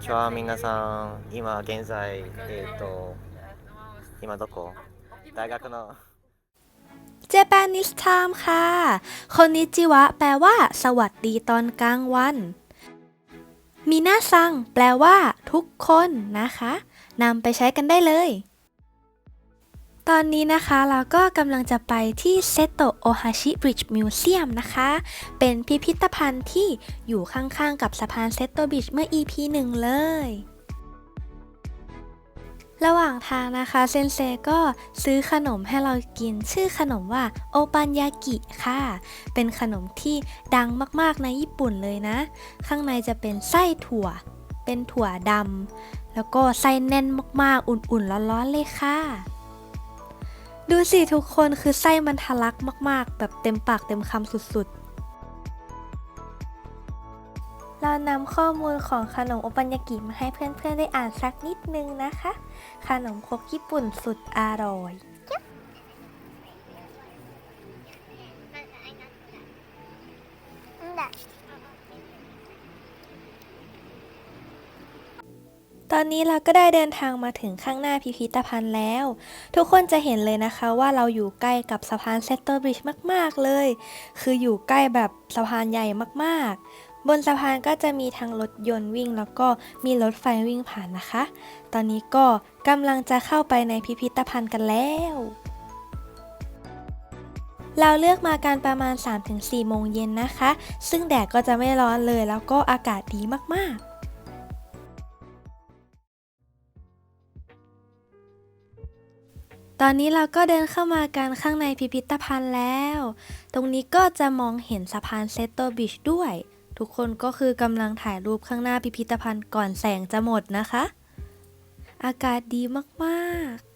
ちは、皆さん。今現在、えっ、と、今どこ大学の。 Japanese time ค่ะ คนนิจิวะ แปลว่า สวัสดีตอนกลางวันมีนาซัง แปลว่า ทุกคนนะคะนำไปใช้กันได้เลย ตอนนี้นะคะเราก็กำลังจะไปที่เซโตโอฮาชิบริดจ์มิวเซียมนะคะ เป็นพิพิธภัณฑ์ที่อยู่ข้างๆกับสะพานเซโตบริดจ์เมื่อ EP หนึ่งเลย ระหว่างทางนะคะเซนเซก็ซื้อขนมให้เรากินชื่อขนมว่าโอปันยากิค่ะ เป็นขนมที่ดังมากๆในญี่ปุ่นเลยนะ ข้างในจะเป็นไส้ถั่ว เป็นถั่วดำแล้วก็ไส้แน่นมากๆ อุ่นๆร้อนๆเลยค่ะ ดูสิทุกคนคือไส้มันทะลักมากๆ แบบเต็มปากเต็มคำสุดๆ เรานำข้อมูลของขนมโอปัญญากิมาให้เพื่อนๆ ได้อ่านสักนิดนึงนะคะ ขนมครกญี่ปุ่นสุดอร่อย ตอนนี้เราก็ได้เดินทางมาถึงข้างหน้าพิพิธภัณฑ์แล้ว ทุกคนจะเห็นเลยนะคะว่าเราอยู่ใกล้กับสะพานเซตเตอร์บริดจ์มาก ๆ เลย คืออยู่ใกล้แบบสะพานใหญ่มากๆ บนสะพานก็จะมีทั้งรถยนต์วิ่ง แล้วก็มีรถไฟวิ่งผ่านนะคะ ตอนนี้ก็กำลังจะเข้าไปในพิพิธภัณฑ์กันแล้วเราเลือกมาการประมาณ 3-4 โมงเย็นนะคะ ซึ่งแดดก็จะไม่ร้อนเลยแล้วก็อากาศดีมากๆ ตอนนี้เราก็เดินเข้ามากันข้างในพิพิธภัณฑ์แล้ว ตรงนี้ก็จะมองเห็นสะพานเซตโตบิชด้วย ทุกคนก็คือกำลังถ่ายรูปข้างหน้าพิพิธภัณฑ์ก่อนแสงจะหมดนะคะ อากาศดีมาก ๆ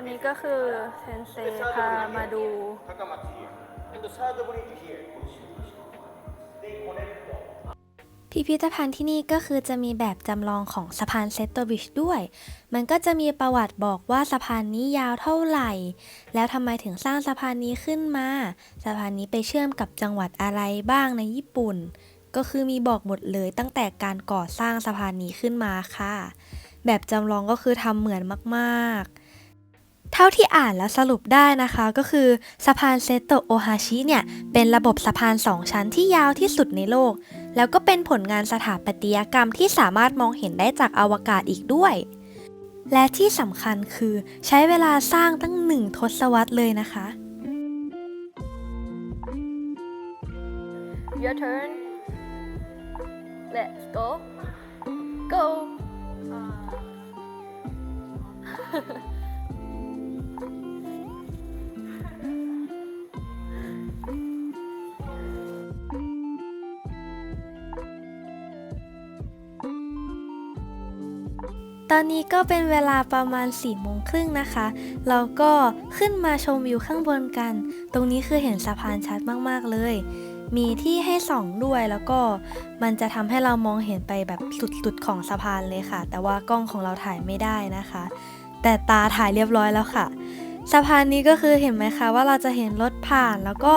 are here ตอนนี้ก็คือเซนเซพามาดูพิพิธภัณฑ์ที่นี่ก็คือจะมีแบบจำลองของสะพานเซตโตบิชด้วย มันก็จะมีประวัติบอกว่าสะพานนี้ยาวเท่าไหร่ แล้วทำไมถึงสร้างสะพานนี้ขึ้นมา สะพานนี้ไปเชื่อมกับจังหวัดอะไรบ้างในญี่ปุ่น ก็คือมีบอกหมดเลยตั้งแต่การก่อสร้างสะพานนี้ขึ้นมาค่ะ แบบจำลองก็คือทำเหมือนมากๆ เท่าที่อ่านแล้วสรุปได้นะคะก็คือสะพานเซโตโอฮาชิเนี่ยเป็นระบบสะพานสองชั้นที่ยาวที่สุดในโลก แล้วก็เป็นผลงานสถาปัตยกรรมที่สามารถมองเห็นได้จากอวกาศอีกด้วย และที่สำคัญคือใช้เวลาสร้างตั้งหนึ่งทศวรรษเลยนะคะ Your turn. Let's go. Go. ตอนนี้ก็เป็นเวลาประมาณ4ี่โมงครึ่งนะคะ เราก็ขึ้นมาชมวิวข้างบนกัน ตรงนี้คือเห็นสะพานชัดมากๆเลย มีที่ให้ส่องด้วยแล้วก็มันจะทำให้เรามองเห็นไปแบบสุดๆของสะพานเลยค่ะ แต่ว่ากล้องของเราถ่ายไม่ได้นะคะ แต่ตาถ่ายเรียบร้อยแล้วค่ะสะพานนี้ก็คือเห็นไหมคะว่าเราจะเห็นรถผ่าน แล้วก็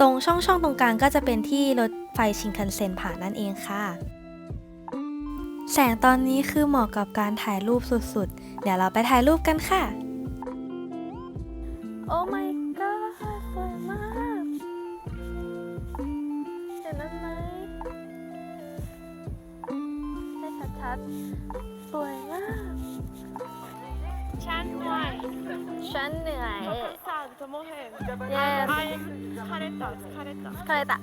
ตรงช่องๆตรงกลางก็จะเป็นที่รถไฟชินคันเซ็นผ่านนั่นเองค่ะ แสงตอนนี้คือเหมาะกับการถ่ายรูปสุดๆ เดี๋ยวเราไปถ่ายรูปกันค่ะ Oh my god สวยมาก เห็นนั้นไหมให้ชัดๆสวยมาก ฉันเหนื่อย ฉันเหนื่อย さんともへん Yes あ疲れた疲れた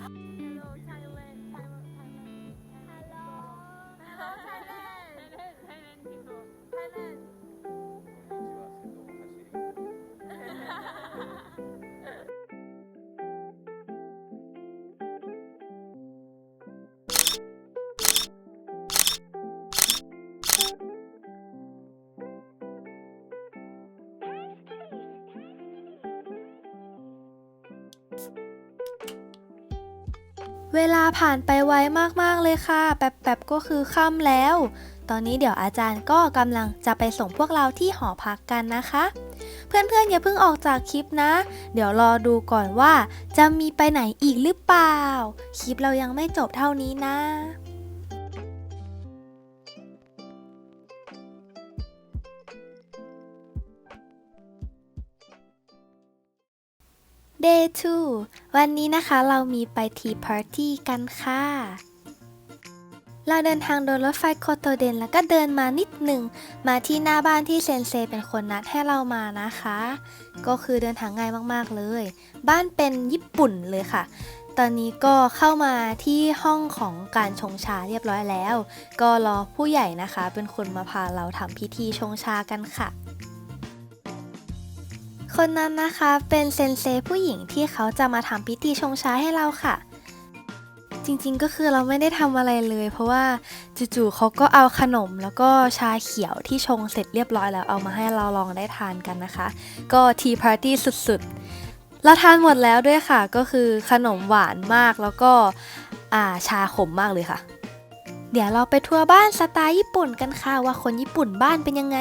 เวลาผ่านไปไวมากๆเลยค่ะ แป๊บๆก็คือค่ำแล้ว ตอนนี้เดี๋ยวอาจารย์ก็กำลังจะไปส่งพวกเราที่หอพักกันนะคะ เพื่อนๆอย่าเพิ่งออกจากคลิปนะ เดี๋ยวรอดูก่อนว่าจะมีไปไหนอีกหรือเปล่า คลิปเรายังไม่จบเท่านี้นะ Day 2 วันนี้นะคะเรามีไปทีพาร์ตี้กันค่ะ เราเดินทางโดยรถไฟโคโตเดนแล้วก็เดินมานิดหนึ่ง มาที่หน้าบ้านที่เซนเซเป็นคนนัดให้เรามานะคะ ก็คือเดินทางง่ายมากๆเลย บ้านเป็นญี่ปุ่นเลยค่ะ ตอนนี้ก็เข้ามาที่ห้องของการชงชาเรียบร้อยแล้ว ก็รอผู้ใหญ่นะคะ เป็นคนมาพาเราทำพิธีชงชากันค่ะ คนนั้นนะคะเป็นเซนเซผู้หญิงที่เขาจะมาทำพิธีชงชาให้เราค่ะ จริงๆก็คือเราไม่ได้ทำอะไรเลย เพราะว่าจู่ๆเขาก็เอาขนมแล้วก็ชาเขียวที่ชงเสร็จเรียบร้อยแล้วเอามาให้เราลองได้ทานกันนะคะ ก็ทีพาร์ตี้สุดๆ เราทานหมดแล้วด้วยค่ะ ก็คือขนมหวานมากแล้วก็าชาขมมากเลยค่ะ เดี๋ยวเราไปทัวร์บ้านสไตล์ญี่ปุ่นกันค่ะว่าคนญี่ปุ่นบ้านเป็นยังไง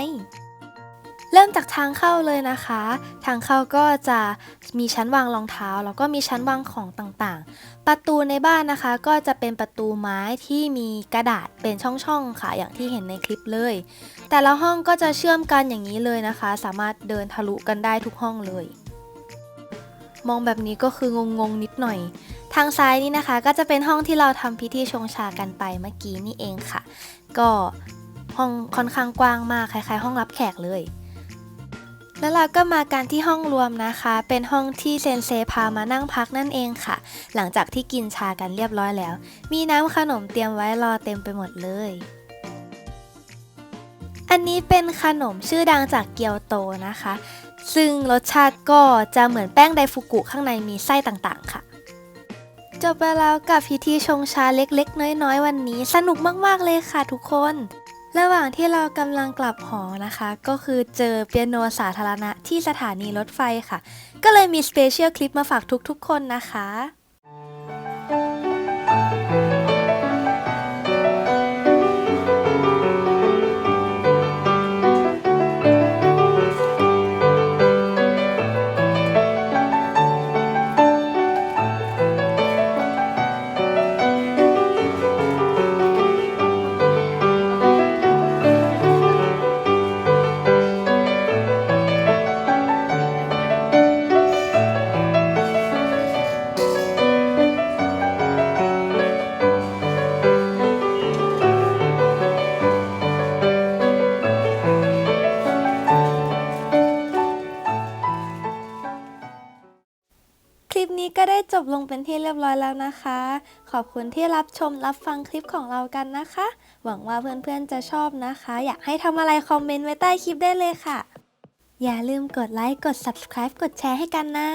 เริ่มจากทางเข้าเลยนะคะ ทางเข้าก็จะมีชั้นวางรองเท้า แล้วก็มีชั้นวางของต่างๆ ประตูในบ้านนะคะก็จะเป็นประตูไม้ที่มีกระดาษเป็นช่องๆค่ะ อย่างที่เห็นในคลิปเลย แต่ละห้องก็จะเชื่อมกันอย่างนี้เลยนะคะ สามารถเดินทะลุกันได้ทุกห้องเลย มองแบบนี้ก็คืองงๆนิดหน่อยทางซ้ายนี่นะคะก็จะเป็นห้องที่เราทำพิธีชงชากันไปเมื่อกี้นี่เองค่ะ ก็ห้องค่อนข้างกว้างมากคล้ายๆ ห้องรับแขกเลย แล้วเราก็มากันที่ห้องรวมนะคะ เป็นห้องที่เซนเซพามานั่งพักนั่นเองค่ะ หลังจากที่กินชากันเรียบร้อยแล้ว มีน้ำขนมเตรียมไว้รอเต็มไปหมดเลย อันนี้เป็นขนมชื่อดังจากเกียวโตนะคะ ซึ่งรสชาติก็จะเหมือนแป้งไดฟุกุข้างในมีไส้ต่างๆ ค่ะ จบไปแล้วกับพิธีชงชาเล็กๆ น้อยๆ วันนี้ สนุกมากๆเลยค่ะทุกคน ระหว่างที่เรากำลังกลับหอนะคะ ก็คือเจอเปียโนสาธารณะที่สถานีรถไฟค่ะ ก็เลยมีสเปเชียลคลิปมาฝากทุกๆคนนะคะ ลิปนี้ก็ได้จบลงเป็นที่เรียบร้อยแล้วนะคะ ขอบคุณที่รับชมรับฟังคลิปของเรากันนะคะ หวังว่าเพื่อนๆจะชอบนะคะ อยากให้ทำอะไรคอมเมนต์ไว้ใต้คลิปได้เลยค่ะ อย่าลืมกดไลค์กด subscribe กดแชร์ให้กันนะ